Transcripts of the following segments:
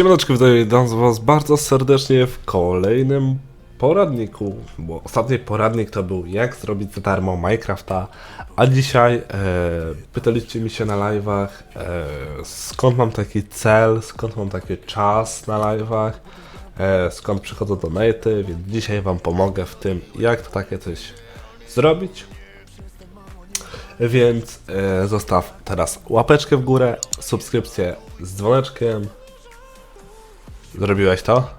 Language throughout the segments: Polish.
Siemaneczko, witam was bardzo serdecznie w kolejnym poradniku, bo ostatni poradnik to był jak zrobić za darmo Minecrafta, a dzisiaj e, pytaliście mi się na live'ach e, skąd mam taki cel, skąd mam taki czas na live'ach, e, skąd przychodzą donaty, więc dzisiaj wam pomogę w tym jak to takie coś zrobić. Więc e, zostaw teraz łapeczkę w górę, subskrypcję z dzwoneczkiem. Zrobiłeś to?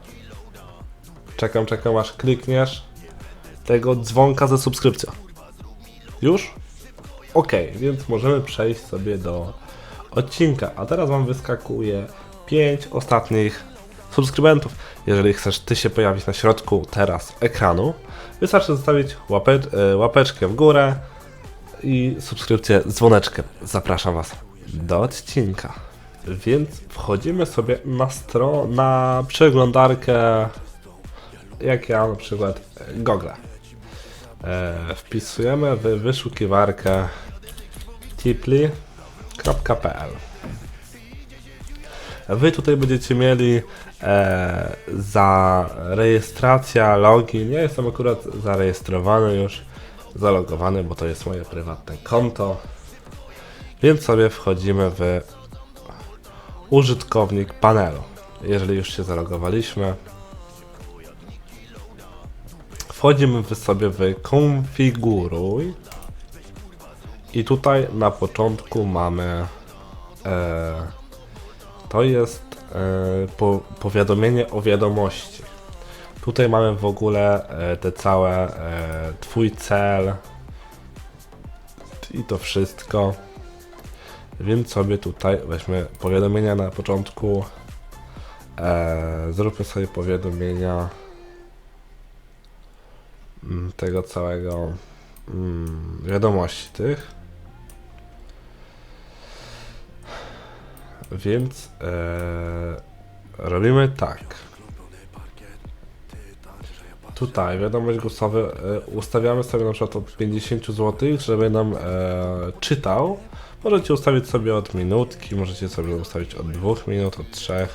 Czekam, czekam aż klikniesz tego dzwonka ze subskrypcją. Już? Ok, więc możemy przejść sobie do odcinka. A teraz wam wyskakuje 5 ostatnich subskrybentów. Jeżeli chcesz ty się pojawić na środku teraz ekranu, wystarczy zostawić łape, łapeczkę w górę i subskrypcję z dzwoneczkiem. Zapraszam Was do odcinka. Więc wchodzimy sobie na stronę, na przeglądarkę, jak ja na przykład e, Google. E, wpisujemy w wyszukiwarkę tipli.pl Wy tutaj będziecie mieli e, za rejestracja, login. Ja jestem akurat zarejestrowany już, zalogowany, bo to jest moje prywatne konto. Więc sobie wchodzimy w użytkownik panelu. Jeżeli już się zalogowaliśmy, wchodzimy sobie w konfiguruj i tutaj na początku mamy e, to jest e, po, powiadomienie o wiadomości. Tutaj mamy w ogóle e, te całe e, twój cel i to wszystko. Więc sobie tutaj weźmy powiadomienia na początku. E, zróbmy sobie powiadomienia mm, tego całego mm, wiadomości tych. Więc e, robimy tak. Tutaj wiadomość głosowa e, ustawiamy sobie na przykład od 50 zł, żeby nam e, czytał. Możecie ustawić sobie od minutki, możecie sobie ustawić od 2 minut, od 3.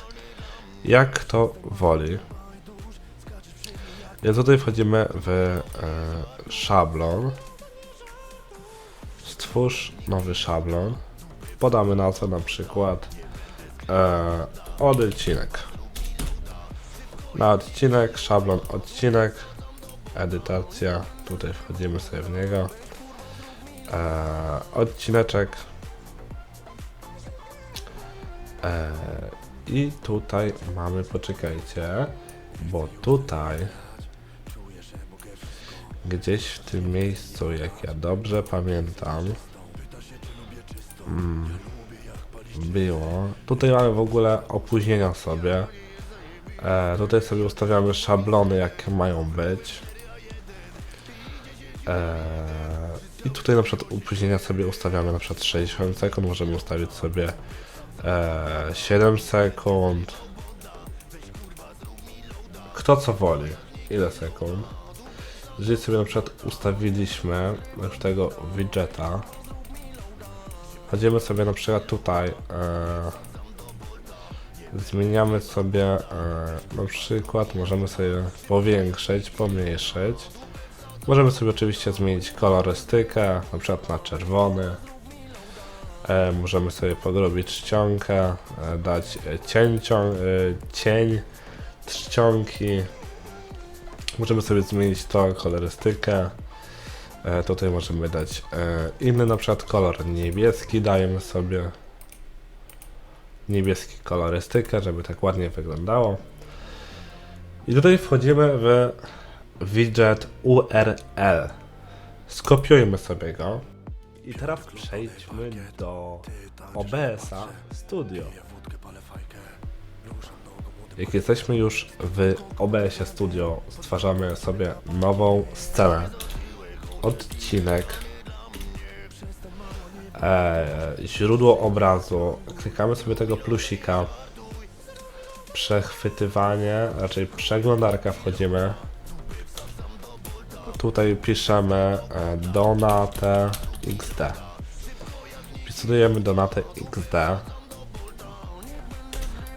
Jak kto woli. Ja tutaj wchodzimy w e, szablon. Stwórz nowy szablon. Podamy nazwę na przykład e, odcinek. Na odcinek, szablon odcinek, edytacja, tutaj wchodzimy sobie w niego. E, odcineczek. E, I tutaj mamy, poczekajcie, bo tutaj gdzieś w tym miejscu, jak ja dobrze pamiętam, mm, było. Tutaj mamy w ogóle opóźnienia sobie. E, tutaj sobie ustawiamy szablony, jakie mają być. E, I tutaj na przykład opóźnienia sobie ustawiamy na przykład 60 sekund, możemy ustawić sobie e, 7 sekund. Kto co woli, ile sekund. Jeżeli sobie na przykład ustawiliśmy już tego widgeta, chodzimy sobie na przykład tutaj, e, zmieniamy sobie e, na przykład, możemy sobie powiększyć, pomniejszyć. Możemy sobie oczywiście zmienić kolorystykę, na przykład na czerwony. E, możemy sobie podrobić czcionkę, e, dać e, cień, cień czcionki. Możemy sobie zmienić to kolorystykę. Tutaj możemy dać inny na przykład kolor niebieski dajemy sobie niebieski kolorystykę, żeby tak ładnie wyglądało. I tutaj wchodzimy w widget URL. Skopiujmy sobie go. I teraz przejdźmy do OBS-a Studio. Jak jesteśmy już w OBS-ie Studio, stwarzamy sobie nową scenę. Odcinek. E, źródło obrazu. Klikamy sobie tego plusika. Przechwytywanie, raczej przeglądarka wchodzimy. Tutaj piszemy e, Donate XD. Wpisujemy Donate XD.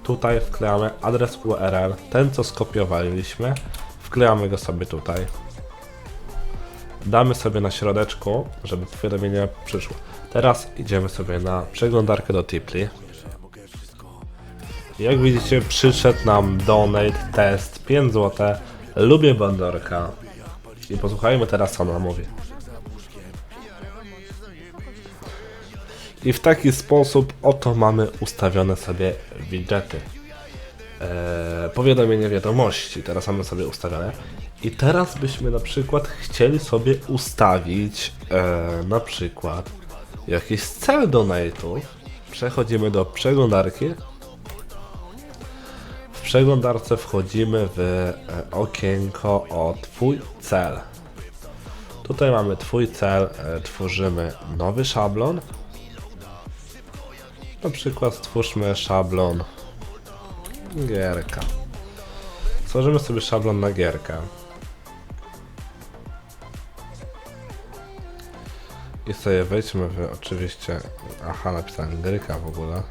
tutaj wklejamy adres URL, ten co skopiowaliśmy, wklejamy go sobie tutaj. Damy sobie na środeczku, żeby powiadomienie przyszło. Teraz idziemy sobie na przeglądarkę do Tipli. Jak widzicie, przyszedł nam donate, test, 5 zł. Lubię Bandorka. I posłuchajmy teraz, co ona mówi. I w taki sposób oto mamy ustawione sobie widgety. Eee, powiadomienie wiadomości, teraz mamy sobie ustawione. I teraz byśmy na przykład chcieli sobie ustawić eee, na przykład jakiś cel donate'ów. Przechodzimy do przeglądarki. W przeglądarce wchodzimy w e, okienko o Twój cel. Tutaj mamy Twój cel, e, tworzymy nowy szablon. Na przykład stwórzmy szablon gierka. Stworzymy sobie szablon na gierkę. I sobie wejdźmy w oczywiście. Aha, napisałem gryka w ogóle.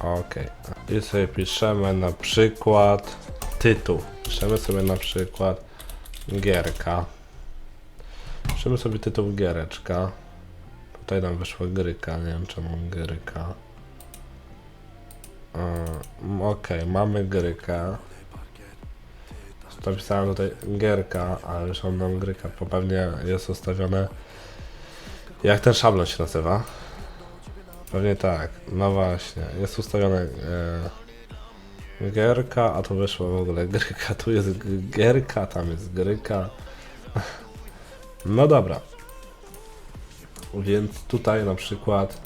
Okej. I sobie piszemy na przykład tytuł. Piszemy sobie na przykład gierka. Piszemy sobie tytuł giereczka. Tutaj nam wyszła gryka, nie wiem czemu gryka. Yy, Okej, mamy grykę. Napisałem tutaj gierka, ale wyszła nam gryka, bo pewnie jest ustawione. Jak ten szablon się nazywa? Pewnie tak, no właśnie, jest ustawione e, gierka, a tu wyszło w ogóle gryka, tu jest gierka, tam jest gryka. No dobra. Więc tutaj na przykład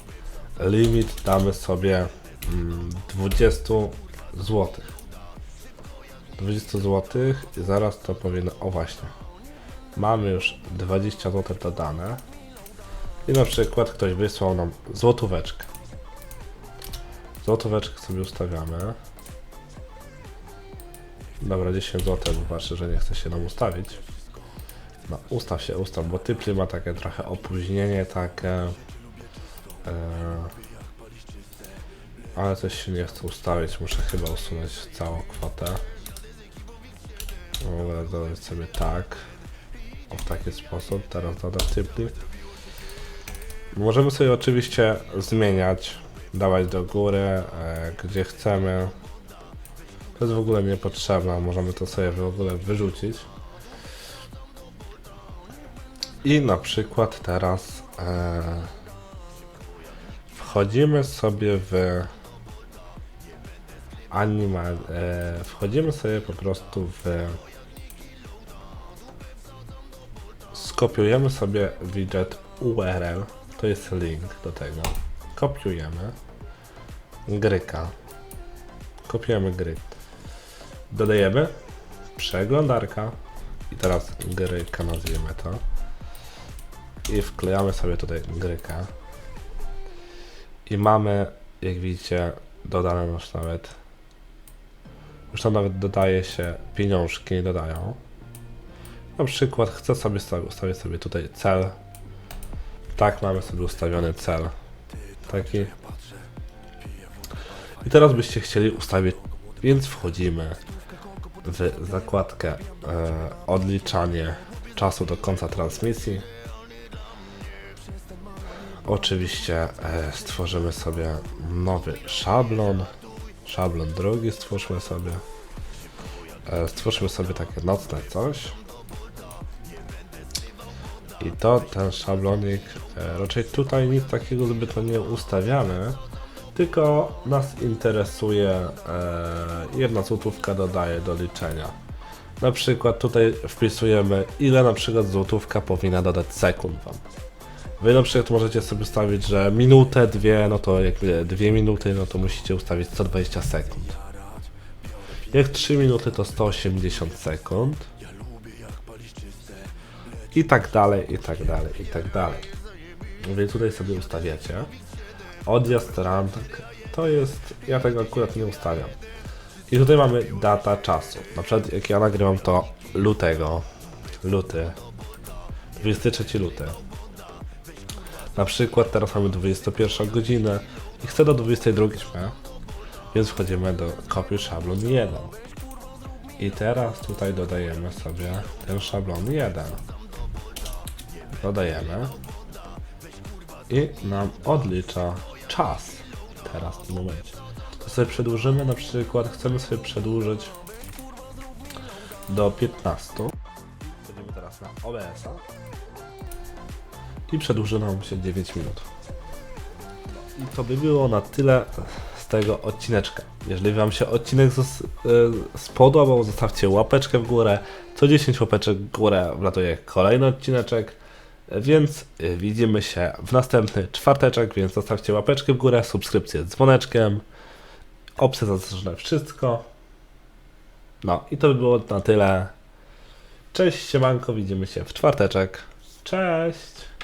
limit damy sobie mm, 20 zł. 20 zł i zaraz to powinno. O właśnie. Mamy już 20 zł dodane. I na przykład ktoś wysłał nam złotóweczkę. Złotóweczkę sobie ustawiamy. Dobra, 10 zł, bo że nie chce się nam ustawić. No, ustaw się, ustaw, bo Typli ma takie trochę opóźnienie, takie... E, ale coś się nie chce ustawić, muszę chyba usunąć całą kwotę. Ogóle dodać sobie tak. O, w taki sposób, teraz dodam Typli. Możemy sobie oczywiście zmieniać, dawać do góry, e, gdzie chcemy. To jest w ogóle niepotrzebne, możemy to sobie w ogóle wyrzucić. I na przykład teraz e, wchodzimy sobie w anima, e, wchodzimy sobie po prostu w skopiujemy sobie widget URL, to jest link do tego. Kopiujemy gryka. Kopiujemy gry. Dodajemy przeglądarka i teraz gryka nazwiemy to. I wklejamy sobie tutaj grykę. I mamy, jak widzicie, dodane już nawet. Już tam nawet dodaje się pieniążki, dodają. Na przykład chcę sobie sta- ustawić sobie tutaj cel. Tak, mamy sobie ustawiony cel. Taki. I teraz byście chcieli ustawić, więc wchodzimy w zakładkę e, odliczanie czasu do końca transmisji. Oczywiście e, stworzymy sobie nowy szablon. Szablon drugi stwórzmy sobie. E, stwórzmy sobie takie nocne coś. I to ten szablonik, e, raczej tutaj nic takiego zbytnio nie ustawiamy, tylko nas interesuje jedna złotówka dodaje do liczenia. Na przykład tutaj wpisujemy ile na przykład złotówka powinna dodać sekund wam. Wy na przykład możecie sobie ustawić, że minutę, dwie, no to jak dwie minuty, no to musicie ustawić 120 sekund. Jak 3 minuty to 180 sekund. I tak dalej, i tak dalej, i tak dalej. Więc tutaj sobie ustawiacie. Odjazd randek to jest. Ja tego akurat nie ustawiam. I tutaj mamy data czasu. Na przykład jak ja nagrywam to lutego. Luty. 23 luty. Na przykład teraz mamy 21 godzinę i chcę do 22 śmie. Więc wchodzimy do kopiuj szablon 1. I teraz tutaj dodajemy sobie ten szablon 1. Dodajemy. I nam odlicza czas. Teraz w tym momencie. To sobie przedłużymy, na przykład chcemy sobie przedłużyć do 15. Wchodzimy teraz na OBS-a. I przedłuży nam się 9 minut. I to by było na tyle z tego odcineczka. Jeżeli Wam się odcinek y, spodobał, zostawcie łapeczkę w górę. Co 10 łapeczek w górę wlatuje kolejny odcineczek. Więc y, widzimy się w następny czwarteczek, więc zostawcie łapeczkę w górę, subskrypcję z dzwoneczkiem. Opcje zaznaczone wszystko. No i to by było na tyle. Cześć, siemanko, widzimy się w czwarteczek. Cześć!